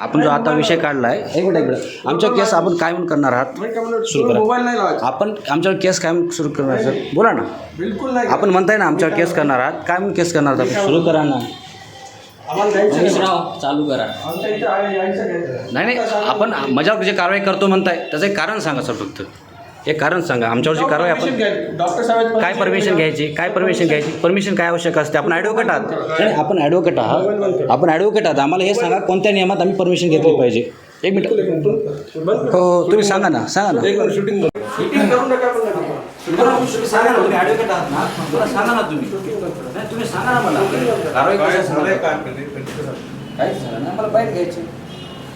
आपण जो आता विषय काढला आहे एक मिनिट एक मिनिट. आमच्या केस आपण काय म्हणून करणार आहात सुरू करा. मोबाईल नाही लावायचा. आपण आमच्यावर केस काय म्हणून सुरू करणार सर. बोला ना. बिलकुल नाही. आपण म्हणताय ना आमच्यावर केस करणार आहात काय म्हणून केस करणार आहात सुरू करा ना. चालू करा. नाही नाही आपण माझ्यावर जे कारवाई करतो म्हणताय त्याचं एक कारण सांगा सर फक्त. एक कारण सांगा आमच्यावर जी कारवाई आपण डॉक्टर साहेब काय परमिशन घ्यायची? काय परमिशन घ्यायची? परमिशन काय आवश्यक असते? आपण ॲडव्होकेट आहात. नाही आपण ॲडव्होकेट आहात. आपण ॲडव्होकेट आहात. आम्हाला हे सांगा कोणत्या नियमात आम्ही परमिशन घेतली पाहिजे? एक मिनिट. हो तुम्ही सांगा ना सांगा ना. एक शूटिंग शूटिंग करू नका पण नका. तुम्ही सांगा ना तुम्ही ॲडव्होकेट आहात ना? मला सांगा ना तुम्ही. सांगा ना मला. कारवाई? काहीच सांगा ना मला बाईट घ्यायची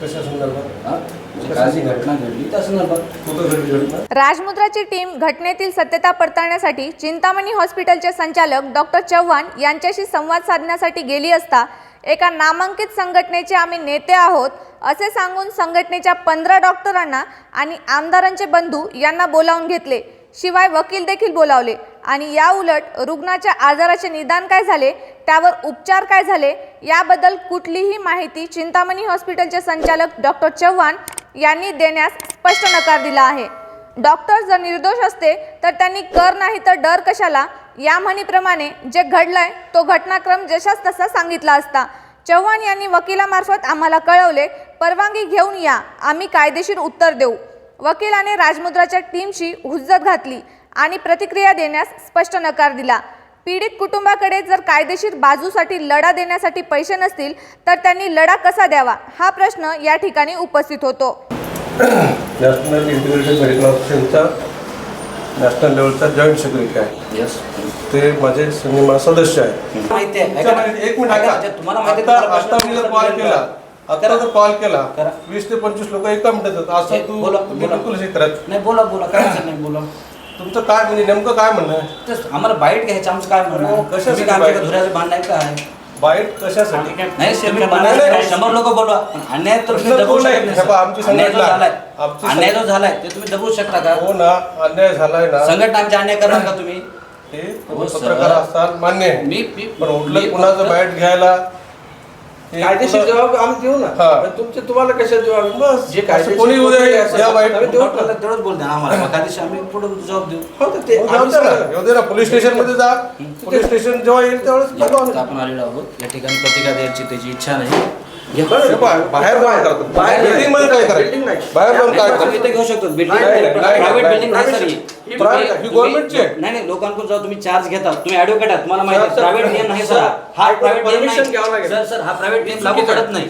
कशा संदर्भात हा? म्हणजे काळजी घटना घडली त्या संदर्भात कुठं घरी घडलं? राजमुद्राची टीम घटनेतील सत्यता पडताळण्यासाठी चिंतामणी हॉस्पिटलचे संचालक डॉक्टर चव्हाण यांच्याशी संवाद साधण्यासाठी गेली असता एका नामांकित संघटनेचे आम्ही नेते आहोत असे सांगून संघटनेच्या पंधरा डॉक्टरांना आणि आमदारांचे बंधू यांना बोलावून घेतले शिवाय वकील देखील बोलावले आणि या उलट रुग्णाच्या आजाराचे निदान काय झाले त्यावर उपचार काय झाले याबद्दल कुठलीही माहिती चिंतामणी हॉस्पिटलचे संचालक डॉक्टर चव्हाण यांनी देण्यास स्पष्ट नकार दिला आहे. डॉक्टर जर निर्दोष असते तर त्यांनी कर नाही तर डर कशाला? या म्हणीप्रमाणे जे घडलंय तो घटनाक्रम जशाच तसा सांगितला असता. चव्हाण यांनी वकिलामार्फत आम्हाला कळवले परवानगी घेऊन या आम्ही कायदेशीर उत्तर देऊ. वकिलाने राजमुद्राच्या टीमशी हुज्जत घातली. आणि प्रतिक्रिया देण्यास स्पष्ट नकार दिला पीडित कुटुंबाकडे जर कायदेशीर बाजूसाठी लढा देण्यासाठी पैसे नसतील तर त्यांनी लढा कसा द्यावा हा प्रश्न या ठिकाणी उपस्थित होतो नॅशनल इंटिग्रेटेड मेडिकल ऑफिसरचा नॅशनल लेवलचा जॉईंट सेक्रेटरी आहे येस ते माझे सिनेमा सदस्य आहे माहिती आहे ऐका ना. एक मिनिट ऐका, ऐका. तुम्हाला माहिती आहे, आता मी जर कॉल केला का? आता करा. जर कॉल केला करा. वीस ते पंचवीस लोक एका मिनिटात येतात असं हे, तू. बिलकुल हे नाही बोला बोला काय नाही बोला तुमचं काय म्हणजे नेमकं काय म्हणणं आहे आम्हाला बाईट घ्यायचं आमचं काय म्हणणं आहे? हो, कशासाठी आमच्या बाईट? नाही काय बाईट कशासाठी नाही नाही. शंभर लोक बोलवा पण अन्याय तर तुम्ही दबवू आहे? शकत नाही, हे सर. आमची अन्याय जो संघटना- झालाय आमची अन्याय जो झालाय ते तुम्ही दबवू शकता का हो ना अन्याय झालाय ना संघटना आमची अन्याय करणार का तुम्ही हे हो, सर. पत्रकार असतात मान्य आहे मी मी पण मी उठलं कुणाचं बाईट घ्यायला कायदेशीर जबाब आम्ही देऊ ना हा. पण तुमचे तुम्हाला कशा देऊ आम्ही बस. जे कायदेशीर कोणी उद्या प्रक्रिया असेल, या बाईट- आम्ही देऊ ना. डॉक्टरला तेवढंच बोलते ना आम्हाला मग आम्ही पुढे जबाब देऊ हो तर ते हो, आम्ही जाऊ दे ना. सगळं- येऊ दे ना पोलीस स्टेशनमध्ये जा पोलीस स्टेशन जेव्हा येईल त्यावेळेस बघू आम्ही. आपण आलेलो आहोत या ठिकाणी प्रतिक्रिया द्यायची त्याची इच्छा नाही बाहेर जाऊन करतो बाहेर नाही. बिल्डिंगमध्ये काय करायचं. बाहेर जाऊन काय इथे घेऊ शकतो. बिल्डिंग प्रायव्हेट बिल्डिंग नाही सर ही. नाही नाही लोकांकडून जेव्हा तुम्ही चार्ज घेता तुम्ही ऍडव्होकेट आहात तुम्हाला माहिती आहे सर, प्रायव्हेट नियम नाही सर हा प्रायव्हेट घ्यावं लागेल. सर सर हा प्रायव्हेट नियम लागू. पडत नाही.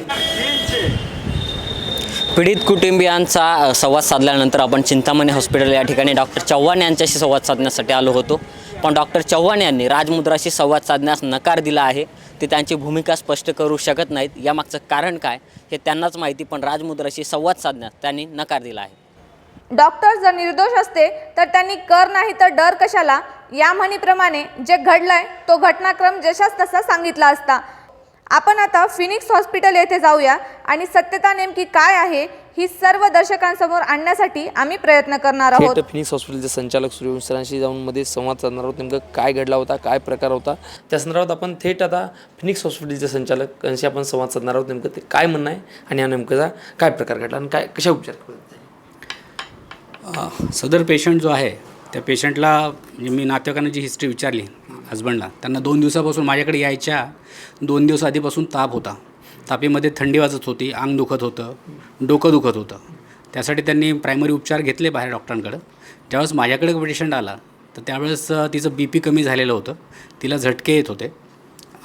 पीडित कुटुंबियांचा संवाद साधल्यानंतर आपण चिंतामणी हॉस्पिटल या ठिकाणी डॉक्टर चव्हाण यांच्याशी संवाद साधण्यासाठी आलो होतो. पण डॉक्टर चव्हाण यांनी राजमुद्राशी संवाद साधण्यास नकार दिला आहे. ते त्यांची भूमिका स्पष्ट करू शकत नाहीत. यामागचं कारण काय हे त्यांनाच माहिती पण राजमुद्राशी संवाद साधण्यास त्यांनी नकार दिला आहे. डॉक्टर जर निर्दोष असते तर त्यांनी कर नाही तर डर कशाला? या म्हणीप्रमाणे जे घडलंय तो घटनाक्रम जशाच तसा सांगितला असता. आपण आता फिनिक्स हॉस्पिटल येथे जाऊया आणि सत्यता नेमकी काय आहे ही सर्व दर्शकांसमोर आणण्यासाठी आम्ही प्रयत्न करणार आहोत. थेट फिनिक्स हॉस्पिटलचे संचालक सूर्यवंशी सरांशी जाऊन मध्ये संवाद साधणार आहोत. नेमकं काय घडला होता काय प्रकार होता? त्या संदर्भात आपण थेट आता फिनिक्स हॉस्पिटलचे संचालकांशी आपण संवाद साधणार आहोत. नेमकं ते काय म्हणणं आहे आणि हा नेमकं काय प्रकार घडला आणि काय कशा उपचार सदर पेशंट जो आहे त्या पेशंटला म्हणजे मी नातेवाईकांना जी हिस्ट्री विचारली हजबंडला त्यांना दोन दिवसापासून माझ्याकडे यायच्या दोन दिवस आधीपासून ताप होता. तापीमध्ये थंडी वाजत होती अंग दुखत होतं डोकं दुखत होतं. त्यासाठी त्यांनी प्रायमरी उपचार घेतले बाहेर डॉक्टरांकडं. ज्यावेळेस माझ्याकडे पेशंट आला. तर त्यावेळेस तिचं बी पी कमी झालेलं होतं. तिला झटके येत होते.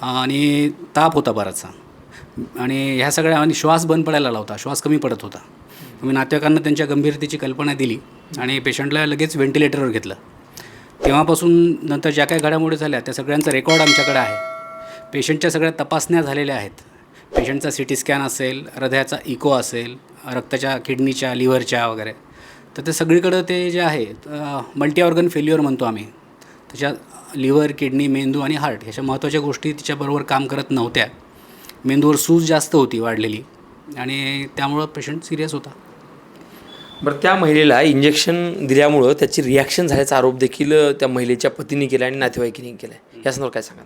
आणि ताप होता बराचसा. आणि ह्या सगळ्या आणि श्वास बंद पडायला आला होता श्वास कमी पडत होता. मी नातेवाईकांना त्यांच्या गंभीरतेची कल्पना दिली आणि पेशंटला लगेच व्हेंटिलेटरवर घेतलं. तेव्हापासून नंतर ज्या काही घडामोडी झाल्या त्या सगळ्यांचा रेकॉर्ड आमच्याकडे आहे. पेशंटच्या सगळ्या तपासण्या झालेल्या आहेत. पेशंटचा सी टी स्कॅन असेल हृदयाचा इको असेल रक्ताच्या किडनीच्या लिव्हरच्या वगैरे तर ते सगळीकडं ते जे आहे मल्टी ऑर्गन फेल्युअर म्हणतो आम्ही. त्याच्या लिव्हर किडनी मेंदू आणि हार्ट ह्याच्या महत्त्वाच्या गोष्टी तिच्याबरोबर काम करत नव्हत्या. मेंदूवर सूज जास्त होती वाढलेली आणि त्यामुळं पेशंट सिरियस होता. बरं त्या महिलेला इंजेक्शन दिल्यामुळं त्याची रिॲक्शन झाल्याचा आरोप देखील त्या महिलेच्या पतीने केला आणि नातेवाईकीने केला आहे यासंदर्भात काय सांगा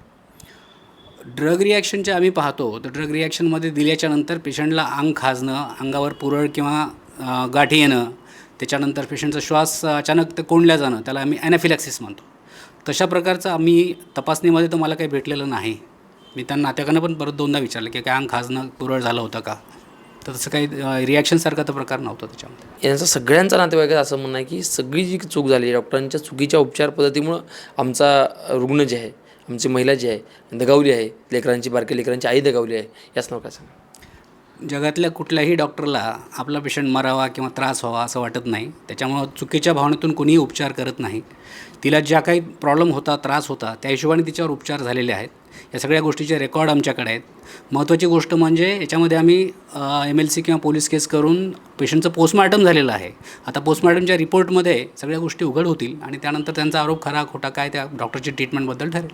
ड्रग रिॲक्शनचे आम्ही पाहतो. तर ड्रग रिॲक्शनमध्ये दिल्याच्यानंतर पेशंटला अंग खाजणं अंगावर पुरळ किंवा गाठी येणं त्याच्यानंतर पेशंटचा श्वास अचानक ते कोंडल्या जाणं त्याला आम्ही ॲनाफिलॅक्सिस म्हणतो. तशा प्रकारचं आम्ही तपासणीमध्ये तर मला काही भेटलेलं नाही. मी त्यांना नात्याकांना पण परत दोनदा विचारलं की काय अंग खाजणं पुरळ झालं होतं का? तर तसं काही रिॲक्शनसारखा तर प्रकार नव्हता त्याच्यामध्ये. यांचा सगळ्यांचा नातेवाईकात असं म्हणणं आहे की सगळी जी चूक झाली आहे डॉक्टरांच्या चुकीच्या उपचार पद्धतीमुळं आमचा रुग्ण जे आहे आमची महिला जी आहे दगावली आहे लेकरांची बारके लेकरांची आई दगावली आहे याच नाव काय सांगा. जगातल्या कुठल्याही डॉक्टरला आपला पेशंट मरावा किंवा त्रास व्हावा असं वाटत नाही. त्याच्यामुळं चुकीच्या भावनेतून कोणीही उपचार करत नाही. तिला ज्या काही प्रॉब्लेम होता त्रास होता त्या हिशोबाने तिच्यावर उपचार झालेले आहेत. या सगळ्या गोष्टीचे रेकॉर्ड आमच्याकडे आहेत. महत्त्वाची गोष्ट म्हणजे याच्यामध्ये आम्ही एम एल सी किंवा पोलीस केस करून पेशंटचं पोस्टमार्टम झालेलं आहे. आता पोस्टमार्टमच्या रिपोर्टमध्ये सगळ्या गोष्टी उघड होतील आणि त्यानंतर त्यांचा आरोप खरा खोटा काय त्या डॉक्टरची ट्रीटमेंटबद्दल ठरेल.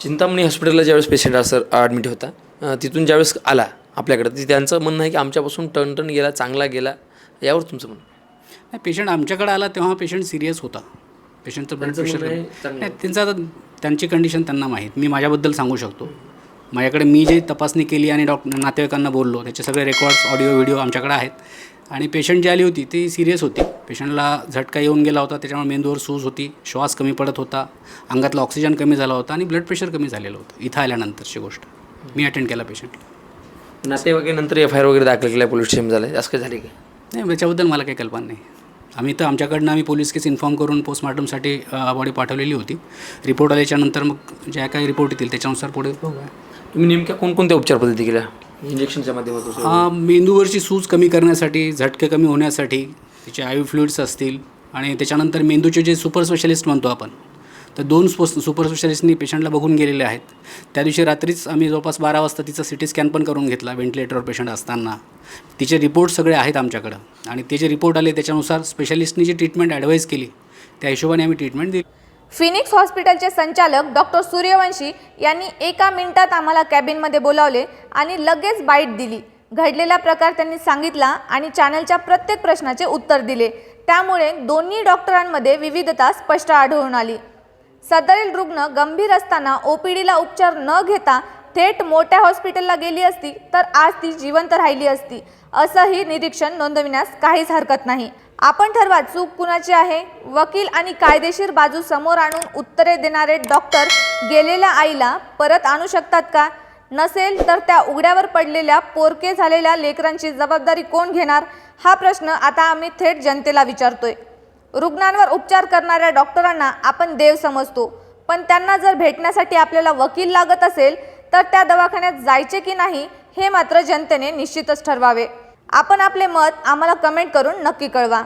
चिंतामणी हॉस्पिटलला ज्यावेळेस पेशंट असं ॲडमिट होता तिथून ज्यावेळेस आला आपल्याकडं ती त्यांचं म्हणणं आहे की आमच्यापासून टणटण गेला चांगला गेला यावर तुमचं म्हणणं नाही पेशंट आमच्याकडे आला तेव्हा पेशंट सिरियस होता. पेशंटचं ब्लड प्रेशर. नाही त्यांचं आता त्यांची कंडिशन त्यांना माहीत. मी माझ्याबद्दल सांगू शकतो. माझ्याकडे मी जे तपासणी केली आणि डॉक्टर नातेवाईकांना बोललो त्याचे सगळे रेकॉर्ड्स ऑडिओ व्हिडिओ आमच्याकडे आहेत. आणि पेशंट जी आली होती ती सिरियस होती. पेशंटला झटका येऊन गेला होता त्याच्यामुळे मेंदूवर सूज होती श्वास कमी पडत होता अंगातला ऑक्सिजन कमी झाला होता आणि ब्लड प्रेशर कमी झालेलं होतं. इथं आल्यानंतरची गोष्ट. मी अटेंड केला पेशंटला नातेवाईकानंतर एफ आय आर वगैरे दाखल केला पोलीस स्टेशन झालं असं काय झाले का? नाही त्याच्याबद्दल मला काही कल्पना नाही. आम्ही तर आमच्याकडनं आम्ही पोलीस केस इन्फॉर्म करून पोस्टमार्टमसाठी बॉडी पाठवलेली होती. रिपोर्ट आल्याच्यानंतर मग ज्या काही रिपोर्ट येतील त्याच्यानुसार पुढे बघूया. तुम्ही नेमक्या कोणकोणत्या उपचार पद्धती केल्या? इंजेक्शनच्या माध्यमातून हा मेंदूवरची सूज कमी करण्यासाठी झटके कमी होण्यासाठी तिचे आयू फ्लुइड्स असतील आणि त्याच्यानंतर मेंदूचे जे सुपर स्पेशालिस्ट म्हणतो आपण तर दोन स्पो सुपर स्पेशालिस्टनी पेशंटला बघून गेलेले आहेत. त्या दिवशी रात्रीच आम्ही जवळपास बारा वाजता तिचा सी टी स्कॅन पण करून घेतला व्हेंटिलेटरवर पेशंट असताना. तिचे रिपोर्ट सगळे आहेत आमच्याकडं आणि ते जे रिपोर्ट आले त्याच्यानुसार स्पेशालिस्टनी जी ट्रीटमेंट ॲडवाईस केली त्या हिशोबाने आम्ही ट्रीटमेंट दिली. फिनिक्स हॉस्पिटलचे संचालक डॉक्टर सूर्यवंशी यांनी एका मिनिटात आम्हाला कॅबिनमध्ये बोलावले आणि लगेच बाईट दिली. घडलेला प्रकार त्यांनी सांगितला आणि चॅनलच्या प्रत्येक प्रश्नाचे उत्तर दिले. त्यामुळे दोन्ही डॉक्टरांमध्ये विविधता स्पष्ट आढळून आली. सदरील रुग्ण गंभीर असताना ओ पी डीला उपचार न घेता थेट मोठ्या हॉस्पिटलला गेली असती तर आज ती जिवंत राहिली असती. असंही निरीक्षण नोंदविण्यास काहीच हरकत नाही. आपण ठरवा चूक कुणाची आहे? वकील आणि कायदेशीर बाजू समोर आणून उत्तरे देणारे डॉक्टर गेलेल्या आईला परत आणू शकतात का? नसेल तर त्या उघड्यावर पडलेल्या पोरके झालेल्या लेकरांची जबाबदारी कोण घेणार? हा प्रश्न आता आम्ही थेट जनतेला विचारतोय. रुग्णांवर उपचार करणाऱ्या डॉक्टरांना आपण देव समजतो. पण त्यांना जर भेटण्यासाठी आपल्याला वकील लागत असेल तर त्या दवाखान्यात जायचे की नाही हे मात्र जनतेने निश्चितच ठरवावे. आपण आपले मत आम्हाला कमेंट करून नक्की कळवा.